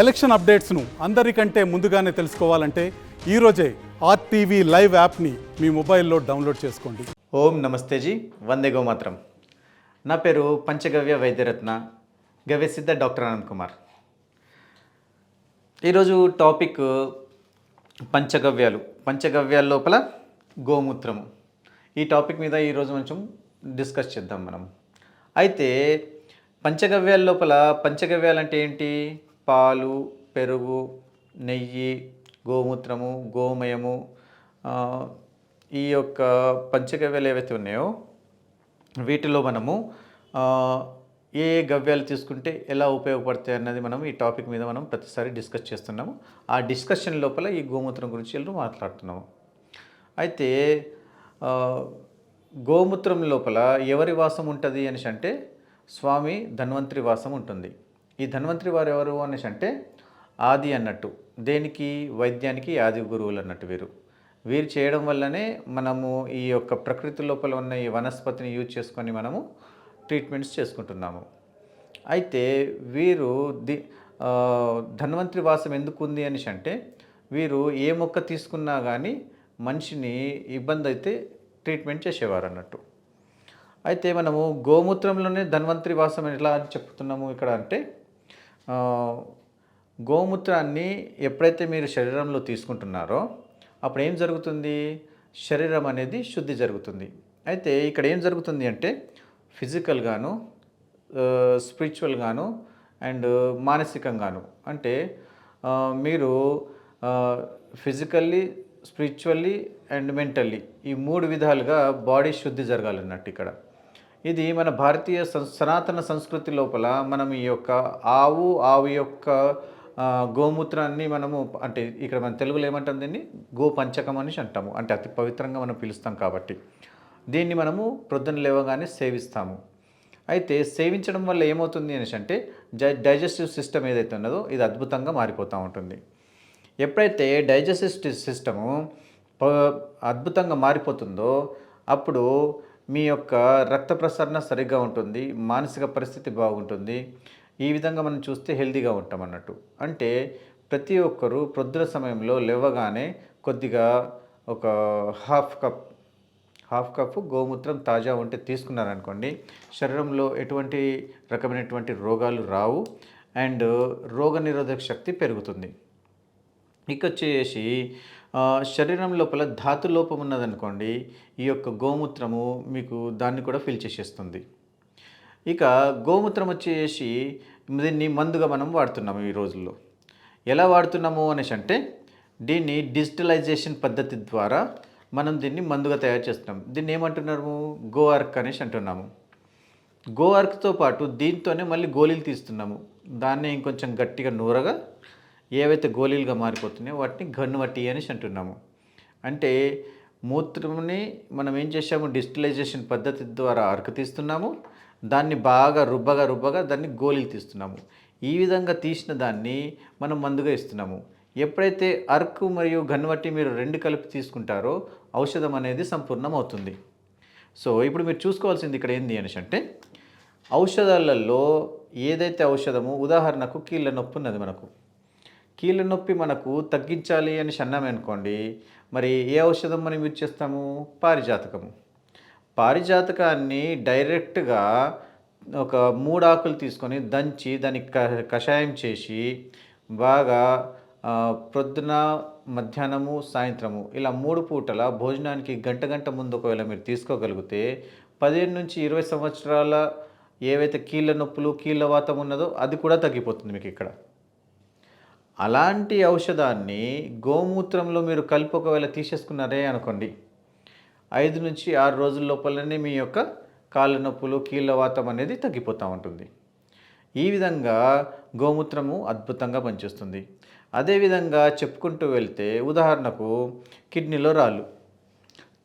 Election అప్డేట్స్ను అందరికంటే ముందుగానే తెలుసుకోవాలంటే ఈరోజే ఆర్టీవీ లైవ్ యాప్ని మీ మొబైల్లో డౌన్లోడ్ చేసుకోండి. ఓం నమస్తే జీ వందే గోమాత్రం. నా పేరు పంచగవ్య వైద్యరత్న గవ్యసిద్ధ డాక్టర్ అనంత్ కుమార్. ఈరోజు టాపిక్ పంచగవ్యాలు. పంచగవ్యాల లోపల గోమూత్రము. ఈ టాపిక్ మీద ఈరోజు కొంచెం డిస్కస్ చేద్దాం మనం. అయితే పంచగవ్యాల లోపల పంచగవ్యాలు అంటే ఏంటి? పాలు పెరుగు నెయ్యి గోమూత్రము గోమయము ఈ యొక్క పంచగవ్యాలు ఏవైతే ఉన్నాయో వీటిలో మనము ఏ ఏ గవ్యాలు తీసుకుంటే ఎలా ఉపయోగపడతాయి అన్నది మనం ఈ టాపిక్ మీద మనం ప్రతిసారి డిస్కస్ చేస్తున్నాము. ఆ డిస్కషన్ లోపల ఈ గోమూత్రం గురించి వెళ్ళి మాట్లాడుతున్నాము. అయితే గోమూత్రం లోపల ఎవరి వాసం ఉంటుంది అనేసి అంటే స్వామి ధన్వంతరి వాసం ఉంటుంది. ఈ ధన్వంతరి వారు ఎవరు అనేసి అంటే ఆది అన్నట్టు దేనికి? వైద్యానికి ఆది గురువులు అన్నట్టు వీరు. వీరు చేయడం వల్లనే మనము ఈ యొక్క ప్రకృతి లోపల ఉన్న ఈ వనస్పతిని యూజ్ చేసుకొని మనము ట్రీట్మెంట్స్ చేసుకుంటున్నాము. అయితే వీరు ది ధన్వంతరి వాసం ఎందుకు ఉంది అనేసి అంటే వీరు ఏ మొక్క తీసుకున్నా కానీ మనిషిని ఇబ్బంది అయితే ట్రీట్మెంట్ చేసేవారు అన్నట్టు. అయితే మనము గోమూత్రంలోనే ధన్వంతరి వాసం ఎట్లా అని చెప్తున్నాము ఇక్కడ అంటే గోమూత్రాన్ని ఎప్పుడైతే మీరు శరీరంలో తీసుకుంటున్నారో అప్పుడు ఏం జరుగుతుంది? శరీరం అనేది శుద్ధి జరుగుతుంది. అయితే ఇక్కడ ఏం జరుగుతుంది అంటే ఫిజికల్గాను స్పిరిచువల్గాను అండ్ మానసికంగాను. అంటే మీరు ఫిజికల్లీ స్పిరిచువల్లీ అండ్ మెంటల్లీ ఈ మూడు విధాలుగా బాడీ శుద్ధి జరగాలన్నట్టు ఇక్కడ. ఇది మన భారతీయ సనాతన సంస్కృతి లోపల మనం ఈ యొక్క ఆవు ఆవు యొక్క గోమూత్రాన్ని మనము అంటే ఇక్కడ మన తెలుగులో ఏమంటాం దీన్ని? గోపంచకం అనేసి అంటాము. అంటే అతి పవిత్రంగా మనం పిలుస్తాం కాబట్టి. దీన్ని మనము ప్రొద్దున లేవగానే సేవిస్తాము. అయితే సేవించడం వల్ల ఏమవుతుంది అనేసి అంటే డై డైజెస్టివ్ సిస్టమ్ ఏదైతే ఉన్నదో ఇది అద్భుతంగా మారిపోతూ ఉంటుంది. ఎప్పుడైతే డైజెస్టివ్ సిస్టము ప- అద్భుతంగా మారిపోతుందో అప్పుడు మీ యొక్క రక్త ప్రసరణ సరిగ్గా ఉంటుంది మానసిక పరిస్థితి బాగుంటుంది. ఈ విధంగా మనం చూస్తే హెల్దీగా ఉంటాం అన్నట్టు. అంటే ప్రతి ఒక్కరూ ప్రొద్దున సమయంలో లేవగానే కొద్దిగా ఒక హాఫ్ కప్ హాఫ్ కప్ గోమూత్రం తాజా ఉంటే తీసుకున్నారనుకోండి శరీరంలో ఎటువంటి రకమైనటువంటి రోగాలు రావు అండ్ రోగనిరోధక శక్తి పెరుగుతుంది. ఇక వచ్చేసి శరీరం లోపల ధాతు లోపం ఉన్నదనుకోండి ఈ యొక్క గోమూత్రము మీకు దాన్ని కూడా ఫిల్ చేసేస్తుంది. ఇక గోమూత్రం వచ్చేసి దీన్ని మందుగా మనం వాడుతున్నాము ఈ రోజుల్లో. ఎలా వాడుతున్నాము అనేసి అంటే దీన్ని డిజిటలైజేషన్ పద్ధతి ద్వారా మనం దీన్ని మందుగా తయారు చేస్తున్నాం. దీన్ని ఏమంటున్నాము? గో అర్క్ అనేసి అంటున్నాము. గోఆర్క్తో పాటు దీంతోనే మళ్ళీ గోళీలు తీస్తున్నాము. దాన్ని ఇంకొంచెం గట్టిగా నూరగా ఏవైతే గోళీలుగా మారిపోతున్నాయో వాటిని గన్వటి అనేసి అంటున్నాము. అంటే మూత్రంని మనం ఏం చేసాము డిజిటలైజేషన్ పద్ధతి ద్వారా అర్క్ తీస్తున్నాము దాన్ని బాగా రుబ్బగా రుబ్బగా దాన్ని గోళీలు తీస్తున్నాము. ఈ విధంగా తీసిన దాన్ని మనం మందుగా ఇస్తున్నాము. ఎప్పుడైతే అర్క్ మరియు గన్వట్టి మీరు రెండు కలిపి తీసుకుంటారో ఔషధం అనేది సంపూర్ణం అవుతుంది సో ఇప్పుడు మీరు చూసుకోవాల్సింది ఇక్కడ ఏంది అనేసి అంటే ఔషధాలలో ఏదైతే ఔషధము ఉదాహరణకు కీళ్ళ నొప్పి ఉన్నది మనకు. కీళ్ళ నొప్పి మనకు తగ్గించాలి అని అన్నామే అనుకోండి మరి ఏ ఔషధం మనం యూజ్ చేస్తాము? పారిజాతకము. పారిజాతకాన్ని డైరెక్ట్గా ఒక మూడు ఆకులు తీసుకొని దంచి దానికి క కషాయం చేసి బాగా ప్రొద్దున మధ్యాహ్నము సాయంత్రము ఇలా మూడు పూటల భోజనానికి గంట గంట ముందు ఒకవేళ మీరు తీసుకోగలిగితే పదిహేను నుంచి ఇరవై సంవత్సరాల ఏవైతే కీళ్ళ నొప్పులు కీళ్ళ వాతం ఉన్నదో అది కూడా తగ్గిపోతుంది మీకు ఇక్కడ. అలాంటి ఔషధాన్ని గోమూత్రంలో మీరు కలిపి ఒకవేళ తీసేసుకున్నారే అనుకోండి ఐదు నుంచి ఆరు రోజుల లోపలనే మీ యొక్క కాళ్ళ నొప్పులు కీళ్ళ వాతం అనేది తగ్గిపోతూ ఉంటుంది. ఈ విధంగా గోమూత్రము అద్భుతంగా పనిచేస్తుంది. అదేవిధంగా చెప్పుకుంటూ వెళ్తే ఉదాహరణకు కిడ్నీలో రాళ్ళు.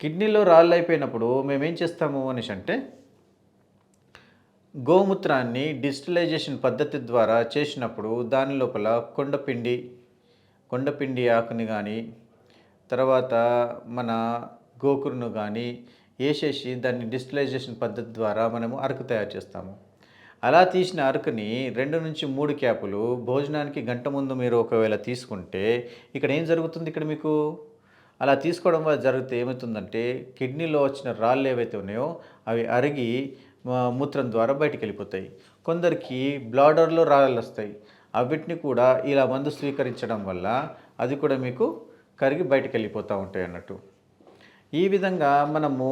కిడ్నీలో రాళ్ళు అయిపోయినప్పుడు మేమేం చేస్తాము అనేసి అంటే గోమూత్రాన్ని డిజిటలైజేషన్ పద్ధతి ద్వారా చేసినప్పుడు దాని లోపల కొండపిండి కొండపిండి ఆకుని కానీ తర్వాత మన గోకురును కానీ వేసేసి దాన్ని డిజిటలైజేషన్ పద్ధతి ద్వారా మనము అరకు తయారు చేస్తాము. అలా తీసిన అరకుని రెండు నుంచి మూడు క్యాపులు భోజనానికి గంట ముందు మీరు ఒకవేళ తీసుకుంటే ఇక్కడ ఏం జరుగుతుంది ఇక్కడ మీకు? అలా తీసుకోవడం వల్ల జరిగితే ఏమవుతుందంటే కిడ్నీలో వచ్చిన రాళ్ళు ఏవైతే ఉన్నాయో అవి అరిగి మూత్రం ద్వారా బయటికి వెళ్ళిపోతాయి కొందరికి బ్లాడర్లో రాళ్ళు వస్తాయి. అవిటిని కూడా ఇలా మందు స్వీకరించడం వల్ల అది కూడా మీకు కరిగి బయటికి వెళ్ళిపోతూ ఉంటాయి అన్నట్టు. ఈ విధంగా మనము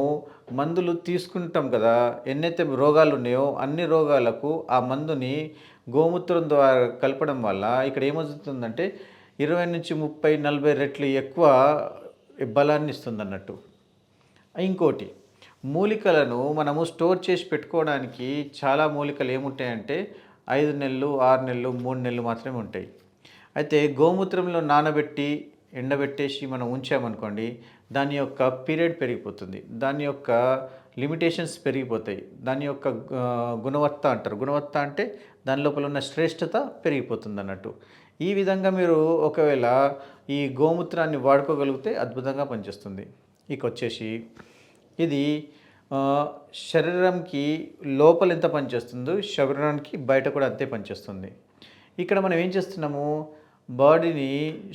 మందులు తీసుకుంటాం కదా ఎన్నైతే రోగాలు ఉన్నాయో అన్ని రోగాలకు ఆ మందుని గోమూత్రం ద్వారా కలపడం వల్ల ఇక్కడ ఏమవుతుందంటే ఇరవై నుంచి ముప్పై నలభై రెట్లు ఎక్కువ బలాన్ని ఇస్తుంది అన్నట్టు ఇంకోటి మూలికలను మనము స్టోర్ చేసి పెట్టుకోవడానికి చాలా మూలికలు ఏముంటాయంటే ఐదు నెలలు ఆరు నెలలు మూడు నెలలు మాత్రమే ఉంటాయి. అయితే గోమూత్రంలో నానబెట్టి ఎండబెట్టేసి మనం ఉంచామనుకోండి దాని యొక్క పీరియడ్ పెరిగిపోతుంది. దాని యొక్క లిమిటేషన్స్ పెరిగిపోతాయి. దాని యొక్క గుణవత్త అంటారు. గుణవత్త అంటే దాని లోపల ఉన్న శ్రేష్టత పెరిగిపోతుంది అన్నట్టు. ఈ విధంగా మీరు ఒకవేళ ఈ గోమూత్రాన్ని వాడుకోగలిగితే అద్భుతంగా పనిచేస్తుంది. ఇక వచ్చేసి ఇది శరీరంకి లోపల ఎంత పనిచేస్తుందో శరీరానికి బయట కూడా అంతే పనిచేస్తుంది ఇక్కడ మనం ఏం చేస్తున్నాము? బాడీని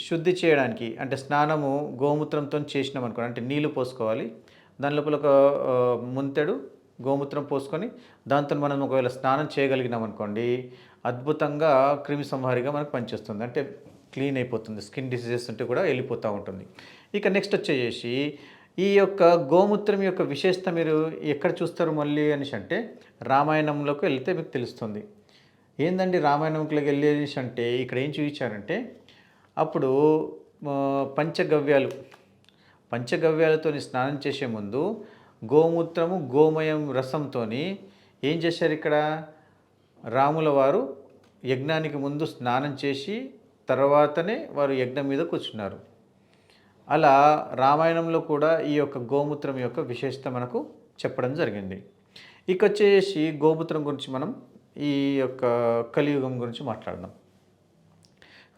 శుద్ధి చేయడానికి అంటే స్నానము గోమూత్రంతో చేసినాం అనుకోండి అంటే నీళ్ళు పోసుకోవాలి. దాని లోపల ఒక ముంతెడు గోమూత్రం పోసుకొని దాంతో మనం ఒకవేళ స్నానం చేయగలిగినాం అనుకోండి అద్భుతంగా క్రిమి సంహారిగా మనకు పనిచేస్తుంది అంటే క్లీన్ అయిపోతుంది స్కిన్ డిసీజెస్ ఉంటే కూడా వెళ్ళిపోతూ ఉంటుంది. ఇక నెక్స్ట్ వచ్చేసి ఈ యొక్క గోమూత్రం యొక్క విశేషత మీరు ఎక్కడ చూస్తారు మళ్ళీ అనేసి అంటే రామాయణంలోకి వెళ్తే మీకు తెలుస్తుంది. ఏందండి రామాయణంలోకి వెళ్ళేసి అంటే ఇక్కడ ఏం చూపించారంటే అప్పుడు పంచగవ్యాలు పంచగవ్యాలతో స్నానం చేసే ముందు గోమూత్రము గోమయం రసంతో ఏం చేశారు ఇక్కడ? రాముల వారు యజ్ఞానికి ముందు స్నానం చేసి తర్వాతనే వారు యజ్ఞం మీద కూర్చున్నారు. అలా రామాయణంలో కూడా ఈ యొక్క గోమూత్రం యొక్క విశేషత మనకు చెప్పడం జరిగింది. ఇక వచ్చేసి గోమూత్రం గురించి మనం ఈ యొక్క కలియుగం గురించి మాట్లాడదాం.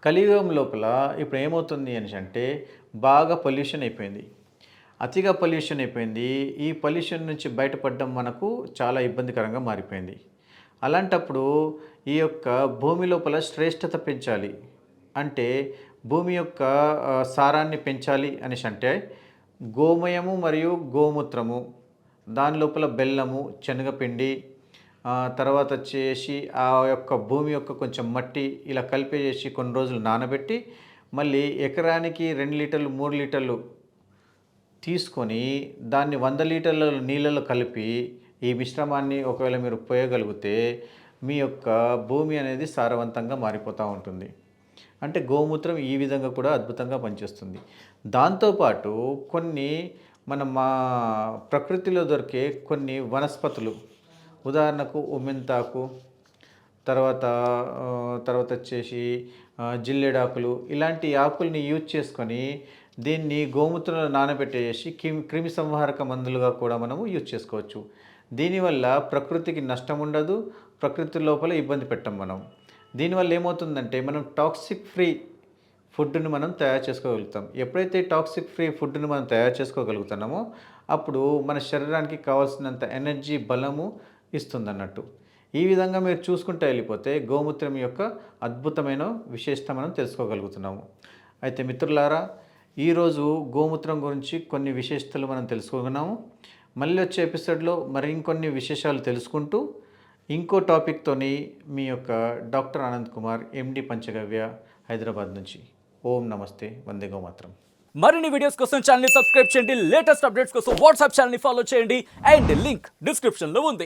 కలియుగం లోపల ఇప్పుడు ఏమవుతుంది అని అంటే బాగా పొల్యూషన్ అయిపోయింది. అతిగా పొల్యూషన్ అయిపోయింది. ఈ పొల్యూషన్ నుంచి బయటపడడం మనకు చాలా ఇబ్బందికరంగా మారిపోయింది. అలాంటప్పుడు ఈ యొక్క భూమి లోపల శ్రేష్టత పెంచాలి. అంటే భూమి యొక్క సారాన్ని పెంచాలి అనేసి అంటే గోమయము మరియు గోమూత్రము దాని లోపల బెల్లము శనగపిండి తర్వాత వచ్చేసి ఆ యొక్క భూమి యొక్క కొంచెం మట్టి ఇలా కలిపేసి కొన్ని రోజులు నానబెట్టి మళ్ళీ ఎకరానికి రెండు లీటర్లు మూడు లీటర్లు తీసుకొని దాన్ని వంద లీటర్ల నీళ్ళలో కలిపి ఈ మిశ్రమాన్ని ఒకవేళ మీరు పోయగలిగితే మీ యొక్క భూమి అనేది సారవంతంగా మారిపోతూ ఉంటుంది. అంటే గోమూత్రం ఈ విధంగా కూడా అద్భుతంగా పనిచేస్తుంది. దాంతోపాటు కొన్ని మన మా ప్రకృతిలో దొరికే కొన్ని వనస్పతులు ఉదాహరణకు ఉమ్మెంతాకు తర్వాత తర్వాత వచ్చేసి జిల్లెడాకులు ఇలాంటి ఆకుల్ని యూజ్ చేసుకొని దీన్ని గోమూత్రంలో నానబెట్టేసి క్రిమి క్రిమి సంహారక మందులుగా కూడా మనము యూజ్ చేసుకోవచ్చు. దీనివల్ల ప్రకృతికి నష్టం ఉండదు ప్రకృతి లోపల ఇబ్బంది పెట్టం మనం. దీనివల్ల ఏమవుతుందంటే మనం టాక్సిక్ ఫ్రీ ఫుడ్ని మనం తయారు చేసుకోగలుగుతాం. ఎప్పుడైతే టాక్సిక్ ఫ్రీ ఫుడ్ని మనం తయారు చేసుకోగలుగుతున్నామో అప్పుడు మన శరీరానికి కావాల్సినంత ఎనర్జీ బలము ఇస్తుందన్నట్టు. ఈ విధంగా మీరు చూసుకుంటూ వెళ్ళిపోతే గోమూత్రం యొక్క అద్భుతమైన విశేషత మనం తెలుసుకోగలుగుతున్నాము. అయితే మిత్రులారా ఈరోజు గోమూత్రం గురించి కొన్ని విశేషతలు మనం తెలుసుకున్నాము. మళ్ళీ వచ్చే ఎపిసోడ్లో మరి ఇంకొన్ని విశేషాలు తెలుసుకుంటూ ఇంకో టాపిక్తోని మీ యొక్క డాక్టర్ ఆనంద్ కుమార్ ఎండి పంచగవ్య హైదరాబాద్ నుంచి. ఓం నమస్తే వందేగో మాత్రం. మరిన్ని వీడియోస్ కోసం ఛానల్ సబ్స్క్రైబ్ చేయండి. లేటెస్ట్ అప్డేట్స్ కోసం వాట్సాప్ ఛానల్ని ఫాలో చేయండి. అండ్ లింక్ డిస్క్రిప్షన్లో ఉంది.